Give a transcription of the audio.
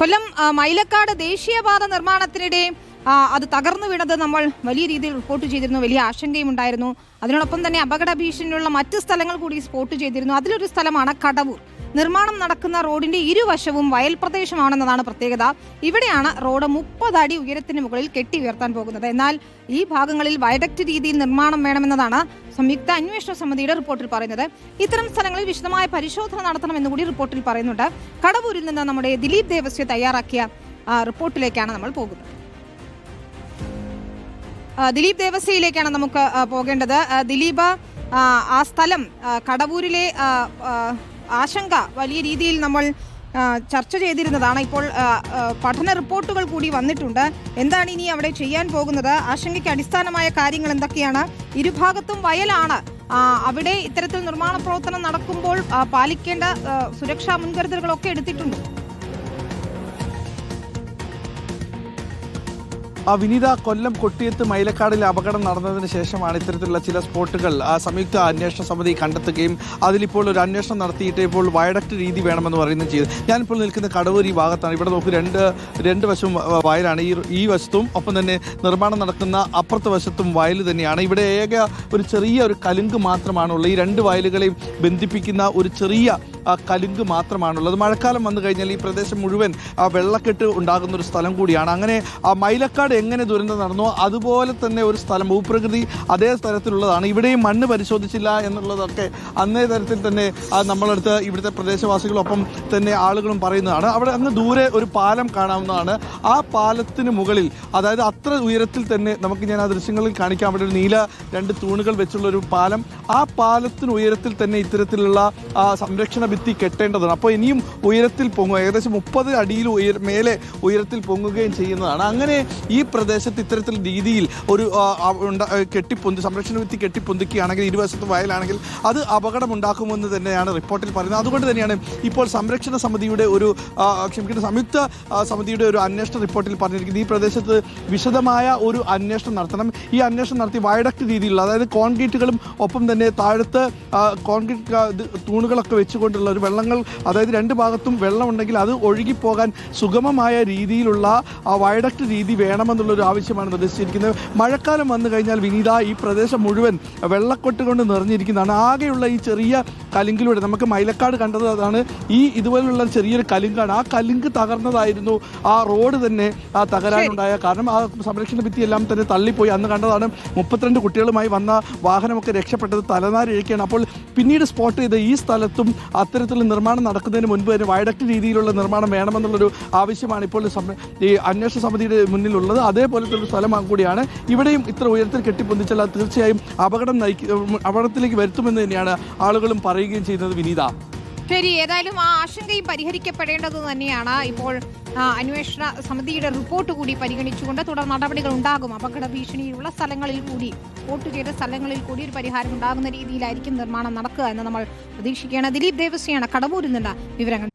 കൊല്ലം മൈലക്കാട് ദേശീയപാത നിർമ്മാണത്തിനിടെ അത് തകർന്നു വീണത് നമ്മൾ വലിയ രീതിയിൽ റിപ്പോർട്ട് ചെയ്തിരുന്നു. വലിയ ആശങ്കയും ഉണ്ടായിരുന്നു. അതിനോടൊപ്പം തന്നെ അപകട ഭീഷണിയുള്ള മറ്റ് സ്ഥലങ്ങൾ കൂടി സ്പോട്ട് ചെയ്തിരുന്നു. അതിലൊരു സ്ഥലമാണ് കടവൂർ. നിർമ്മാണം നടക്കുന്ന റോഡിന്റെ ഇരുവശവും വയൽ പ്രദേശമാണെന്നതാണ് പ്രത്യേകത. ഇവിടെയാണ് റോഡ് മുപ്പത് അടി ഉയരത്തിന് മുകളിൽ കെട്ടി ഉയർത്താൻ പോകുന്നത്. എന്നാൽ ഈ ഭാഗങ്ങളിൽ വയഡക്റ്റ് രീതിയിൽ നിർമ്മാണം വേണമെന്നതാണ് സംയുക്ത അന്വേഷണ സമിതിയുടെ റിപ്പോർട്ടിൽ പറയുന്നത്. ഇത്തരം സ്ഥലങ്ങളിൽ വിശദമായ പരിശോധന നടത്തണമെന്ന് കൂടി റിപ്പോർട്ടിൽ പറയുന്നുണ്ട്. കടവൂരിൽ നിന്ന് നമ്മുടെ ദിലീപ് ദേവസ്യ തയ്യാറാക്കിയ റിപ്പോർട്ടിലേക്കാണ് നമ്മൾ പോകുന്നത്. ദിലീപ് ദേവസ്യയിലേക്കാണ് നമുക്ക് പോകേണ്ടത്. ദിലീപ് ആ, സ്ഥലം കടവൂരിലെ ആശങ്ക വലിയ രീതിയിൽ നമ്മൾ ചർച്ച ചെയ്തിരുന്നതാണ്. ഇപ്പോൾ പഠന റിപ്പോർട്ടുകൾ കൂടി വന്നിട്ടുണ്ട്. എന്താണ് ഇനി അവിടെ ചെയ്യാൻ പോകുന്നത്? ആശങ്കയ്ക്ക് അടിസ്ഥാനമായ കാര്യങ്ങൾ എന്തൊക്കെയാണ്? ഇരുഭാഗത്തും വയലാണ്. അവിടെ ഇത്തരത്തിൽ നിർമ്മാണ പ്രവർത്തനം നടക്കുമ്പോൾ പാലിക്കേണ്ട സുരക്ഷാ മുൻകരുതലുകളൊക്കെ എടുത്തിട്ടുണ്ട്. വിനീത കൊല്ലം കൊട്ടിയത്ത് മൈലക്കാടിൽ അപകടം നടന്നതിന് ശേഷമാണ് ഇത്തരത്തിലുള്ള ചില സ്പോട്ടുകൾ സംയുക്ത അന്വേഷണ സമിതി കണ്ടെത്തുകയും അതിലിപ്പോൾ ഒരു അന്വേഷണം നടത്തിയിട്ട് ഇപ്പോൾ വയഡക്ട് രീതി വേണമെന്ന് പറയുന്നത് ചെയ്തു. ഞാനിപ്പോൾ നിൽക്കുന്ന കടവൂർ ഈ ഭാഗത്താണ്. ഇവിടെ നോക്കൂ രണ്ട് രണ്ട് വശവും വയലാണ്. ഈ ഈ വശത്തും ഒപ്പം തന്നെ നിർമ്മാണം നടക്കുന്ന അപ്പുറത്തെ വശത്തും വയൽ തന്നെയാണ്. ഇവിടെ ഏക ഒരു ചെറിയ ഒരു കലുങ്ക് മാത്രമാണുള്ളത്. ഈ രണ്ട് വയലുകളെയും ബന്ധിപ്പിക്കുന്ന ഒരു ചെറിയ കലുങ്ക് മാത്രമാണുള്ളത്. മഴക്കാലം വന്നു കഴിഞ്ഞാൽ ഈ പ്രദേശം മുഴുവൻ വെള്ളക്കെട്ട് ഉണ്ടാകുന്ന ഒരു സ്ഥലം കൂടിയാണ്. അങ്ങനെ മൈലക്കാട് എങ്ങനെ ദുരന്തം നടന്നോ അതുപോലെ തന്നെ ഒരു സ്ഥലം ഭൂപ്രകൃതി അതേ സ്ഥലത്തിലുള്ളതാണ് ഇവിടെയും മണ്ണ് പരിശോധിച്ചില്ല എന്നുള്ളതൊക്കെ അന്നേ തരത്തിൽ തന്നെ നമ്മളടുത്ത് ഇവിടുത്തെ പ്രദേശവാസികളൊപ്പം തന്നെ ആളുകളും പറയുന്നതാണ്. അവിടെ അങ്ങ് ദൂരെ ഒരു പാലം കാണാവുന്നതാണ്. ആ പാലത്തിന് മുകളിൽ അതായത് അത്ര ഉയരത്തിൽ തന്നെ നമുക്ക് ഞാൻ ആ ദൃശ്യങ്ങളിൽ കാണിക്കാം. അവിടെ ഒരു നീല രണ്ട് തൂണുകൾ വെച്ചുള്ള ഒരു പാലം. ആ പാലത്തിന് ഉയരത്തിൽ തന്നെ ഇത്തരത്തിലുള്ള സംരക്ഷണ ഭിത്തി കെട്ടേണ്ടതാണ്. അപ്പോൾ ഇനിയും ഉയരത്തിൽ പൊങ്ങുക. ഏകദേശം മുപ്പത് അടിയിൽ ഉയർ മേലെ ഉയരത്തിൽ പൊങ്ങുകയും ചെയ്യുന്നതാണ്. അങ്ങനെ ഈ പ്രദേശത്ത് ഇത്തരത്തിൽ രീതിയിൽ ഒരു കെട്ടിപ്പൊന്തി സംരക്ഷണ ഭിത്തി കെട്ടിപ്പൊന്തിക്കുകയാണെങ്കിൽ ഇരുവശത്ത് വയലാണെങ്കിൽ അത് അപകടമുണ്ടാക്കുമെന്ന് തന്നെയാണ് റിപ്പോർട്ടിൽ പറയുന്നത്. അതുകൊണ്ട് തന്നെയാണ് ഇപ്പോൾ സംരക്ഷണ സമിതിയുടെ ഒരു ക്ഷമിക്കുന്ന സംയുക്ത സമിതിയുടെ ഒരു അന്വേഷണ റിപ്പോർട്ടിൽ പറഞ്ഞിരിക്കുന്നത് ഈ പ്രദേശത്ത് വിശദമായ ഒരു അന്വേഷണം നടത്തണം. ഈ അന്വേഷണം നടത്തി വയഡക്ട് രീതിയിലുള്ള അതായത് കോൺക്രീറ്റുകളും ഒപ്പം തന്നെ താഴത്ത് കോൺക്രീറ്റ് തൂണുകളൊക്കെ ഇത് തൂണുകളൊക്കെ ഒരു വെള്ളങ്ങൾ അതായത് രണ്ട് ഭാഗത്തും വെള്ളം ഉണ്ടെങ്കിൽ അത് ഒഴുകിപ്പോകാൻ സുഗമമായ രീതിയിലുള്ള ആ വയഡക്ട് രീതി വേണമെന്നുള്ളൊരു ആവശ്യമാണ് നിർദ്ദേശിച്ചിരിക്കുന്നത്. മഴക്കാലം വന്നു കഴിഞ്ഞാൽ വിനീത ഈ പ്രദേശം മുഴുവൻ വെള്ളക്കൊട്ട് കൊണ്ട് നിറഞ്ഞിരിക്കുന്നതാണ്. ആകെയുള്ള ഈ ചെറിയ കലിങ്കിലൂടെ നമുക്ക് മൈലക്കാട് കണ്ടത് അതാണ്. ഈ ഇതുപോലുള്ള ചെറിയൊരു കലുങ്കാണ്. ആ കലുങ്ക് തകർന്നതായിരുന്നു. ആ റോഡ് തന്നെ ആ തകരാനുണ്ടായ കാരണം ആ സംരക്ഷണ ഭിത്തി എല്ലാം തന്നെ തള്ളിപ്പോയി. അന്ന് കണ്ടതാണ് മുപ്പത്തിരണ്ട് കുട്ടികളുമായി വന്ന വാഹനമൊക്കെ രക്ഷപ്പെട്ടത് തലനാരിഴയ്ക്കാണ്. അപ്പോൾ പിന്നീട് സ്പോട്ട് ചെയ്ത ഈ സ്ഥലത്തും അത്തരത്തിലുള്ള നിർമ്മാണം നടക്കുന്നതിന് മുൻപ് തന്നെ വയഡക്ട് രീതിയിലുള്ള നിർമ്മാണം വേണമെന്നുള്ളൊരു ആവശ്യമാണ് ഇപ്പോൾ ഈ അന്വേഷണ സമിതിയുടെ മുന്നിലുള്ളത്. അതേപോലത്തെ ഒരു സ്ഥലം കൂടിയാണ്. ഇവിടെയും ഇത്ര ഉയരത്തിൽ കെട്ടിപ്പൊന്തിച്ചാൽ അത് തീർച്ചയായും അപകടം നയിക്കും അപകടത്തിലേക്ക് വരുത്തുമെന്ന് തന്നെയാണ് ആളുകളും പറയുകയും ചെയ്യുന്നത് വിനീത. ശരി ഏതായാലും ആ ആശങ്കയും പരിഹരിക്കപ്പെടേണ്ടത് തന്നെയാണ് ഇപ്പോൾ അന്വേഷണ സമിതിയുടെ റിപ്പോർട്ട് കൂടി പരിഗണിച്ചുകൊണ്ട് തുടർ നടപടികൾ ഉണ്ടാകും. അപകട ഭീഷണിയുള്ള സ്ഥലങ്ങളിൽ കൂടി വോട്ട് ചെയ്ത സ്ഥലങ്ങളിൽ കൂടി ഒരു പരിഹാരം ഉണ്ടാകുന്ന രീതിയിലായിരിക്കും നിർമ്മാണം നടക്കുക എന്ന് നമ്മൾ പ്രതീക്ഷിക്കുകയാണ്. ദിലീപ് ദേവസ്യാണ് കടവൂരിൽ നിന്ന് വിവരങ്ങൾ.